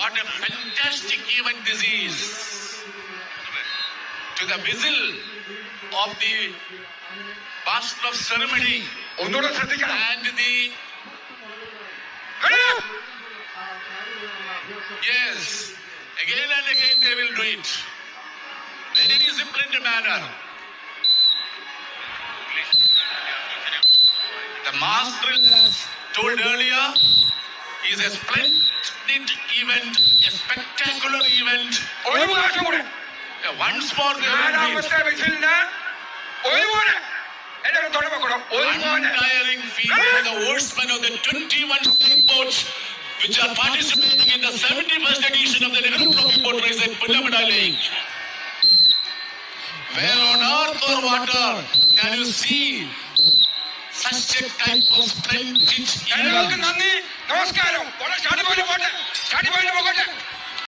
What a fantastic event this is. To the whistle of the master of ceremony and the Yes, again and again they will do it. Very disciplined manner. The master told earlier is a splendid event, a spectacular event. ഒരു പ്രാവശ്യം കൂടെ Uh, Once more they will do it. നാലാമത്തെ വിസിലിന് ഒരു മോനെ എല്ലാവരും തുടങ്ങണം ഒരു മോനെ Untiring feat of the horsemen of the 21 steamboats which are participating in the 71st edition of the Nehru Trophy boat race at Punamada Lake. Where on earth or water can you see such a type of splendid എല്ലാവർക്കും event? നന്ദി നമസ്കാരം